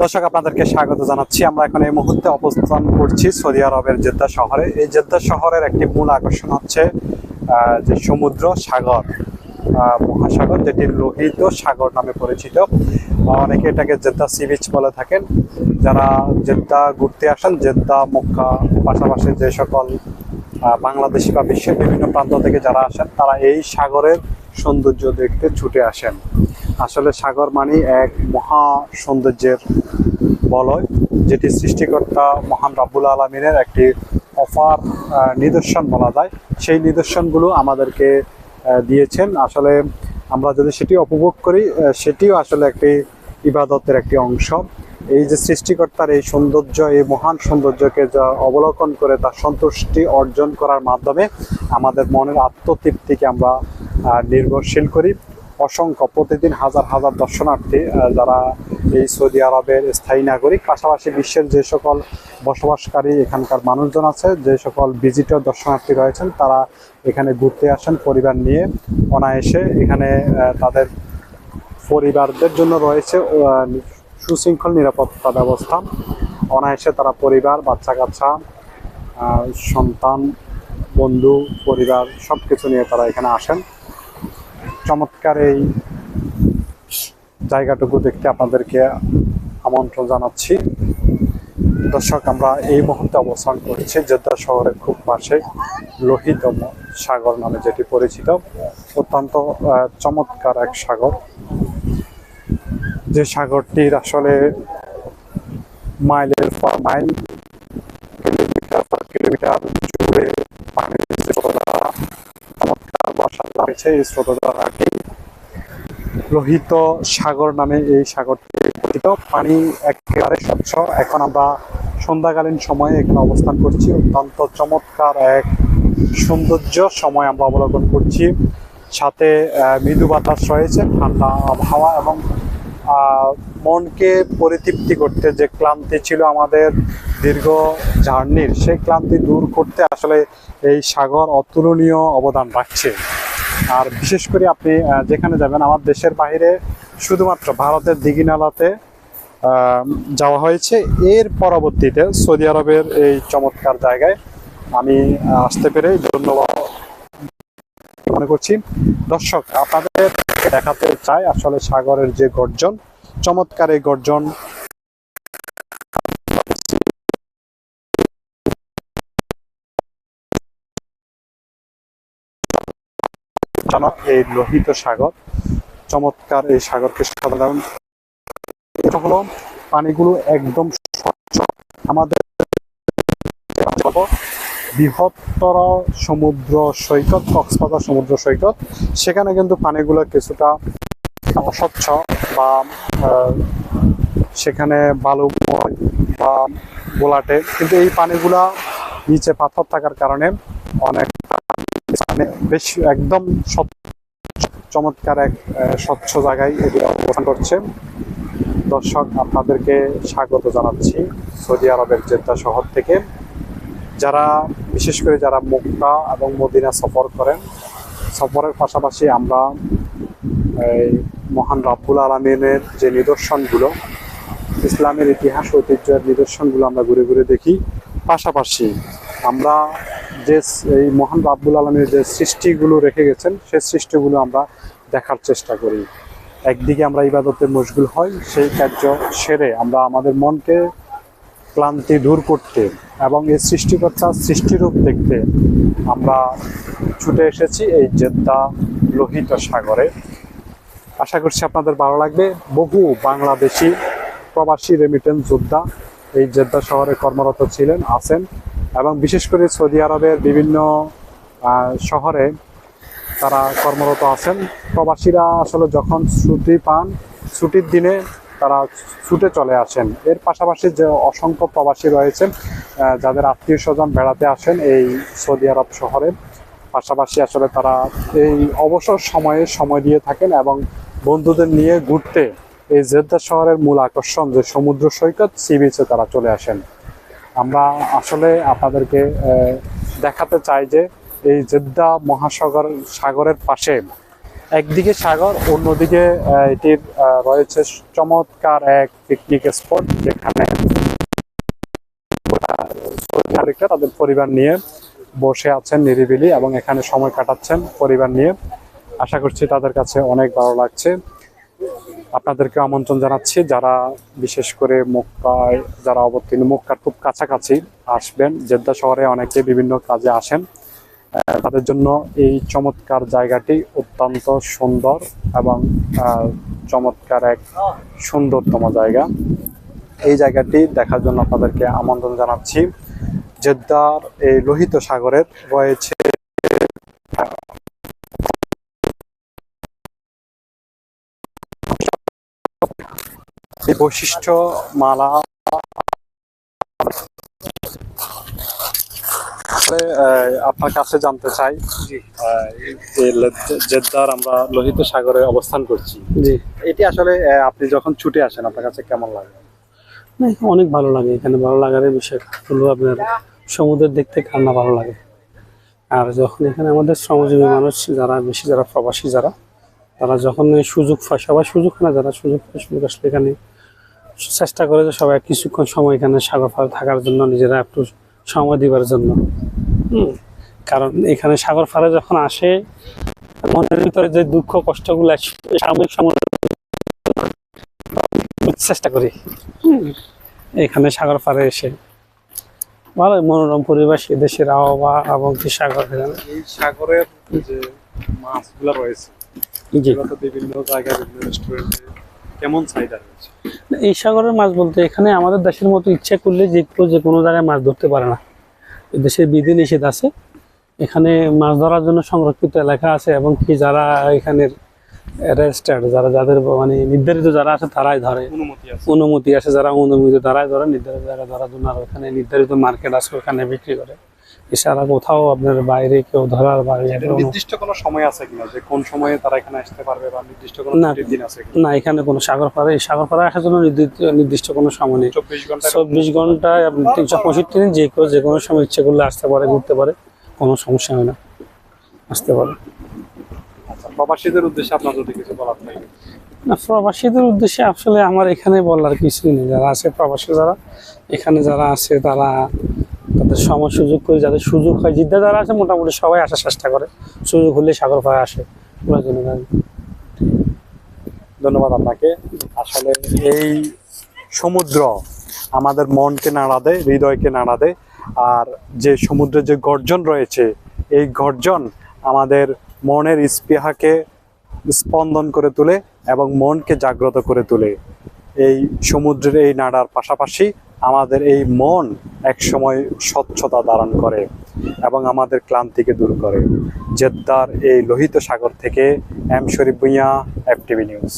দর্শক, আপনাদেরকে স্বাগত জানাচ্ছি। আমরা এখন এই মুহূর্তে অবস্থান করছি সৌদি আরবের জেদ্দা শহরে। এই জেদ্দা শহরের একটি মূল আকর্ষণ হচ্ছে যে সমুদ্র, সাগর মহাসাগর, যেটি লোহিত সাগর নামে পরিচিত। অনেকে এটাকে জেদ্দা সি বিচ বলে থাকেন। যারা জেদ্দা ঘুরতে আসেন, জেদ্দা, মক্কা, পাশাপাশি যে সকল বাংলাদেশি বা বিশ্বের বিভিন্ন প্রান্ত থেকে যারা আসেন, তারা এই সাগরের সৌন্দর্য দেখতে ছুটে আসেন। আসলে সাগর মানে এক মহা সৌন্দর্যের বলয়, যেটি সৃষ্টিকর্তা মহান রাব্বুল আলমিনের একটি অফার নিদর্শন বলা যায়। সেই নিদর্শনগুলো আমাদেরকে দিয়েছেন। আসলে আমরা যদি সেটি উপভোগ করি সেটিও আসলে একটি ইবাদতের একটি অংশ। এই যে সৃষ্টিকর্তার এই সৌন্দর্য, এই মহান সৌন্দর্যকে যা অবলোকন করে তার সন্তুষ্টি অর্জন করার মাধ্যমে আমাদের মনের আত্মতৃপ্তিকে আমরা নির্ভরশীল করি। অসংখ্য, প্রতিদিন হাজার হাজার দর্শনার্থী যারা এই সৌদি আরবের স্থায়ী নাগরিক, পাশাপাশি বিশ্বের যে সকল বসবাসকারী এখানকার মানুষজন আছে, যে সকল ভিজিটর দর্শনার্থী রয়েছেন, তারা এখানে ঘুরতে আসেন, পরিবার নিয়ে অনায়াসে এখানে তাদের পরিবারদের জন্য রয়েছে সুশৃঙ্খল নিরাপত্তা ব্যবস্থা। অনায়াসে তারা পরিবার বাচ্চা কাচ্চা সন্তান, বন্ধু, পরিবার সব কিছু নিয়ে তারা এখানে আসেন। চমৎকার এই জায়গাটুকু দেখতে আপনাদেরকে আমন্ত্রণ জানাচ্ছি। দর্শক, আমরা এই মুহূর্তে অবস্থান করছি জেদ্দা শহরের খুব পাশে লোহিত সাগর নামে যেটি পরিচিত। অত্যন্ত চমৎকার এক সাগর। যে সাগরটির আসলে মাইলের পর মাইল, কিলোমিটার পর কিলোমিটার জুড়ে পানির চমৎকার বর্ষা রয়েছে এই স্রোতধারাটি লোহিত সাগর নামে এই সাগরটি পরিচিত পানি একেবারে স্বচ্ছ। এখন আমরা সন্ধ্যাকালীন সময়ে এখানে অবস্থান করছি। অত্যন্ত চমৎকার এক সৌন্দর্য সময় আমরা অবলোকন করছি। সাথে মৃদু বাতাস রয়েছে, ঠান্ডা আবহাওয়া এবং মনকে পরিতৃপ্তি করতে যে ক্লান্তি ছিল আমাদের দীর্ঘ জার্নির, সেই ক্লান্তি দূর করতে আসলে এই সাগর অতুলনীয় অবদান রাখছে। আর বিশেষ করে আপনি যেখানে যাবেন, আমার দেশের বাইরে শুধুমাত্র ভারতের দিঘিনালাতে যাওয়া হয়েছে। এর পরবর্তীতে সৌদি আরবের এই চমৎকার জায়গায় আমি আসতে পেরে ধন্যবাদ মনে করছি। দর্শক, আপনাদের দেখাতে চাই আসলে সাগরের যে গর্জন, চমৎকার এই গর্জন জনক এই লোহিত সাগর। চমৎকার এই সাগরকে সাধারণ এটা হলো পানিগুলো একদম স্বচ্ছ। আমাদের বৃহত্তর সমুদ্র সৈকত, কক্সবাজার সমুদ্র সৈকত। সেখানে কিন্তু পানিগুলো কিছুটা অস্বচ্ছ বা সেখানে বালুময় বা গোলাটে। কিন্তু এই পানিগুলা নিচে পাথর থাকার কারণে অনেক বেশ একদম চমৎকার এক স্বচ্ছ জায়গায় এটি অবস্থান করছে। দর্শক, আপনাদেরকে স্বাগত জানাচ্ছি সৌদি আরবের জেদ্দা শহর থেকে। যারা, বিশেষ করে যারা মুক্তা এবং মদিনা সফর করেন, সফরের পাশাপাশি আমরা এই মহান রাব্বুল আলমিনের যে নিদর্শনগুলো, ইসলামের ইতিহাস, ঐতিহ্যের নিদর্শনগুলো আমরা ঘুরে ঘুরে দেখি। পাশাপাশি আমরা যে এই মহান রাব্বুল আলমীর যে সৃষ্টিগুলো রেখে গেছেন সেই সৃষ্টিগুলো আমরা দেখার চেষ্টা করি। একদিকে আমরা ইবাদতে মশগুল হই, সেই কার্য সেরে আমরা আমাদের মনকে ক্লান্তি দূর করতে এবং এই সৃষ্টিকর্তার সৃষ্টিরূপ দেখতে আমরা ছুটে এসেছি এই জেদ্দা লোহিত সাগরে। আশা করছি আপনাদের ভালো লাগবে। বহু বাংলাদেশি প্রবাসী রেমিটেন্স যোদ্ধা এই জেদ্দা শহরে কর্মরত ছিলেন, আছেন। এবং বিশেষ করে সৌদি আরবের বিভিন্ন শহরে তারা কর্মরত আছেন। প্রবাসীরা আসলে যখন ছুটি পান, ছুটির দিনে তারা ছুটে চলে আসেন। এর পাশাপাশি যে অসংখ্য প্রবাসী রয়েছেন যাদের আত্মীয় স্বজন বেড়াতে আসেন এই সৌদি আরব শহরে, পাশাপাশি আসলে তারা এই অবসর সময়ে সময় দিয়ে থাকেন এবং বন্ধুদের নিয়ে ঘুরতে এই জেদ্দা শহরের মূল আকর্ষণ যে সমুদ্র সৈকত, সি বিচে তারা চলে আসেন। আমরা আসলে আপনাদেরকে দেখাতে চাই যে এই জেদ্দা মহাসাগর সাগরের পাশে, একদিকে সাগর, অন্যদিকে এটির রয়েছে চমৎকার এক পিকনিক স্পট যেখানে তাদের পরিবার নিয়ে বসে আছেন নিরিবিলি এবং এখানে সময় কাটাচ্ছেন পরিবার নিয়ে। আশা করছি তাদের কাছে অনেক ভালো লাগছে। আপনাদেরকে আমন্ত্রণ জানাচ্ছি। যারা বিশেষ করে মক্কায় যারা অবতীর্ণ মক্কার খুব কাছাকাছি আসবেন। জেদ্দা শহরে অনেকে বিভিন্ন কাজে আসেন। তাদের জন্য এই চমৎকার জায়গাটি অত্যন্ত সুন্দর এবং চমৎকার এক সুন্দরতম জায়গা। এই জায়গাটি দেখার জন্য আপনাদেরকে আমন্ত্রণ জানাচ্ছি। জেদ্দার এই লোহিত সাগরের রয়েছে এই বৈশিষ্ট্য মালা। আসলে, আপনার কাছে জানতে চাই জেদ্দার আমরা লোহিত সাগরে অবস্থান করছি। জি। এটি আসলে আপনি যখন ছুটে আসেন আপনার কাছে কেমন লাগে? অনেক ভালো লাগে। এখানে ভালো লাগার বিষয়। হলো আপনার সমুদ্রের দেখতে কান্না ভালো লাগে। আর যখন এখানে আমাদের শ্রমজীবী মানুষ যারা বেশি যারা প্রবাসী যারা তারা যখন সুযোগ পায় সবাই সুযোগ না যারা সুযোগ পায় সুযোগ আসলে এখানে চেষ্টা করে যে সবাই কিছুক্ষণ সময় এখানে সাগর পাড়ে থাকার জন্য নিজেরা একটু সময় দিবার জন্য। হুম কারণ এখানে সাগর পাড়ে যখন আসে মনের ভিতরে যে দুঃখ কষ্টগুলো সাময়িক সময় চেষ্টা করি। এখানে সাগর পাড়ে এসে। ভালো মনোরম পরিবেশ দেশের আবহাওয়া এবং কি সাগর। এই সাগরের যে মাছগুলো রয়েছে বিভিন্ন জায়গায় বিভিন্ন রেস্টুরেন্টে কেমন চাহিদা রয়েছে? এই সাগরের মাছ বলতে এখানে আমাদের দেশের মতো ইচ্ছা করলে যে কেউ যে কোনো জায়গায় মাছ ধরতে পারে না। দেশের বিধি নিষেধ আছে। এখানে মাছ ধরার জন্য সংরক্ষিত এলাকা আছে এবং কি যারা এখানের রেজিস্টার্ড যারা যাদের মানে নির্ধারিত যারা আছে তারাই ধরে। অনুমতি আছে। অনুমতি আছে যারা অনুমতি তারাই ধরে। নির্ধারিত জায়গায় ধরার জন্য আর ওখানে নির্ধারিত মার্কেট আছে ওখানে বিক্রি করে। এছাড়া কোথাও আপনার বাইরে কেউ ধরার বাইরে নির্দিষ্ট কোনো সময় আছে কিনা? যে কোন সময়ে তারা এখানে আসতে পারবে বা নির্দিষ্ট কোনো। দিন আছে না এখানে কোনো সাগর পাড়ে এই সাগর পাড়ে আসার জন্য নির্দিষ্ট নির্দিষ্ট কোনো সময় নেই। চব্বিশ ঘণ্টা চব্বিশ ঘন্টায় আপনি তিনশো পঁয়ষট্টি দিন যে কেউ যে কোনো সময় ইচ্ছে করলে আসতে পারে ঘুরতে পারে কোনো সমস্যা হয় না। আসতে পারে। আচ্ছা প্রবাসীদের উদ্দেশ্যে আপনার যদি কিছু বলার থাকে। না প্রবাসীদের উদ্দেশ্যে আসলে আমার এখানে বলার কিছুই নেই। যারা আছে প্রবাসী যারা এখানে যারা আছে তারা তাদের সময় সুযোগ করে, যাদের সুযোগ হয়, জিদ্দা যারা আছে, মোটামুটি সবাই আসার চেষ্টা করে। সুযোগ হলে সাগর পাড়ে আসে। ধন্যবাদ আপনাকে। আসলে এই সমুদ্র আমাদের মনকে নাড়া দেয়, হৃদয়কে নাড়া দেয়। আর যে সমুদ্রের যে গর্জন রয়েছে, এই গর্জন আমাদের মনের স্পৃহাকে স্পন্দন করে তোলে এবং মনকে জাগ্রত করে তোলে। এই সমুদ্রের এই নাড়ার পাশাপাশি আমাদের এই মন একসময় স্বচ্ছতা ধারণ করে এবং আমাদের ক্লান্তিকে দূর করে। জেদ্দার এই লোহিত সাগর থেকে, M Sharif Bhuiyan FTV news